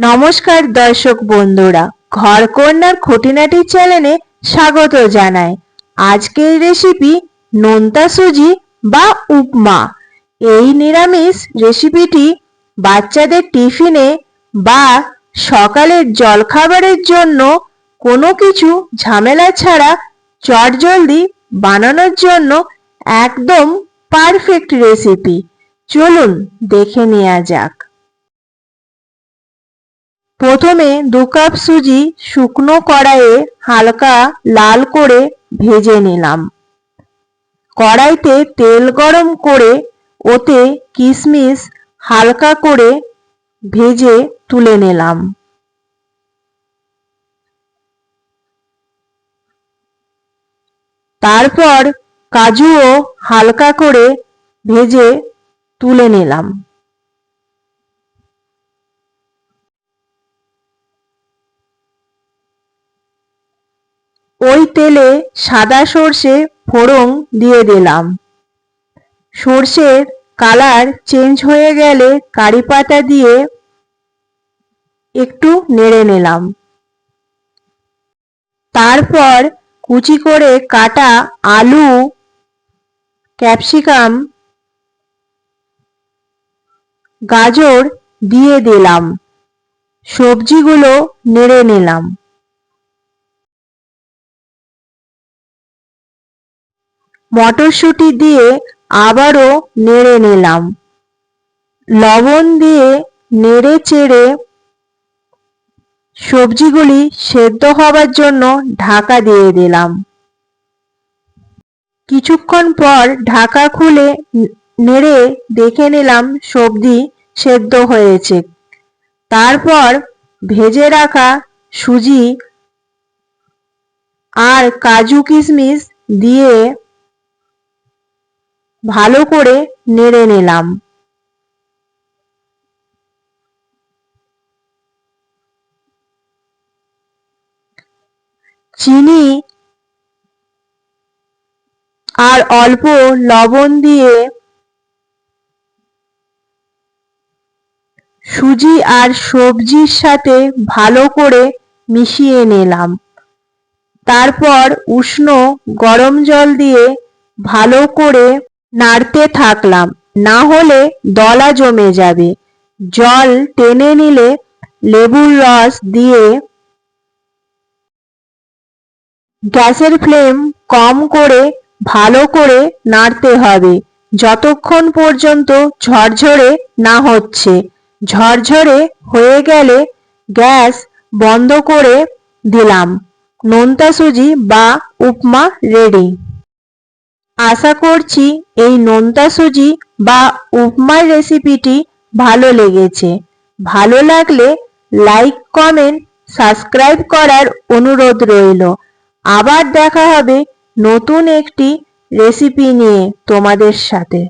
নমস্কার দর্শক বন্ধুরা, ঘরকন্যার খুঁটিনাটি চ্যানেলে স্বাগত জানাই। আজকের রেসিপি নোনতা সুজি বা উপমা। এই নিরামিষ রেসিপিটি বাচ্চাদের টিফিনে বা সকালের জলখাবারের জন্য কোনো কিছু ঝামেলা ছাড়া চটজলদি বানানোর জন্য একদম পারফেক্ট রেসিপি চলুন দেখে নেওয়া যাক। প্রথমে দু কাপ সুজি শুকনো কড়াইয়ে হালকা লাল করে ভেজে নিলাম। কড়াইতে তেল গরম করে ওতে কিশমিশ হালকা করে ভেজে তুলে নিলাম। তারপর কাজুও হালকা করে ভেজে তুলে নিলাম। ওই তেলে সাদা সর্ষে ফোড়ন দিয়ে দিলাম। সর্ষের কালার চেঞ্জ হয়ে গেলে কারি পাতা দিয়ে একটু নেড়ে নিলাম। তারপর কুচি করে কাটা আলু, ক্যাপসিকাম, গাজর দিয়ে দিলাম। সবজিগুলো নেড়ে নিলাম। মটরশুঁটি দিয়ে আবারও নেড়ে নিলাম। লবণ দিয়ে নেড়ে চেড়ে সবজিগুলি সেদ্ধ হবার জন্য ঢাকা দিয়ে দিলাম। কিছুক্ষণ পর ঢাকা খুলে নেড়ে দেখে নিলাম সবজি সেদ্ধ হয়েছে। তারপর ভেজে রাখা সুজি আর কাজু কিশমিশ দিয়ে ভালো করে নেড়ে নিলাম। চিনি আর অল্প লবণ দিয়ে সুজি আর সবজির সাথে ভালো করে মিশিয়ে নিলাম। তারপর উষ্ণ গরম জল দিয়ে ভালো করে নাড়তে থাকলাম। না হলে দলা জমে যাবে। জল টেনে নিলে লেবুর রস দিয়ে গ্যাসের ফ্লেম কম করে ভালো করে নাড়তে হবে। যতক্ষণ পর্যন্ত ঝরঝরে না হচ্ছে। ঝরঝরে হয়ে গেলে গ্যাস বন্ধ করে দিলাম। নোনতা সুজি বা উপমা রেডি আশা করছি এই নোনতা সুজি বা উপমার রেসিপিটি ভালো লেগেছে। ভালো লাগলে লাইক কমেন্ট সাবস্ক্রাইব করার অনুরোধ রইল। আবার দেখা হবে নতুন একটি রেসিপি নিয়ে তোমাদের সাথে।